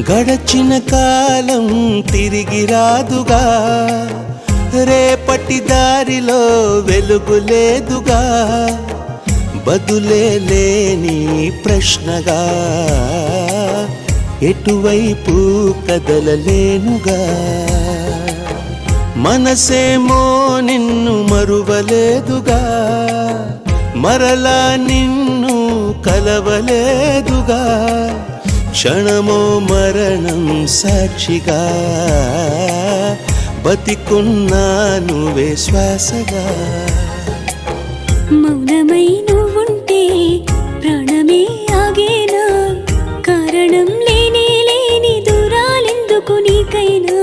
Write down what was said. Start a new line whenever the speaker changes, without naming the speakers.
గడచిన కాలం తిరిగి రాదుగా. రేపటి దారిలో వెలుగు లేదుగా. బదులే లేని ప్రశ్నగా. ఎటువైపు కదలలేనుగా. మనసేమో నిన్ను మరువలేదుగా. మరలా నిన్ను కలవలేదుగా. క్షణమో మరణం సాక్షిగా బతికున్నాను విశ్వాసగా
మౌనమై నువ్వుంటే ప్రాణమే ఆగేనా? కారణం లేని లేని దూరాలెందుకు నీకైనా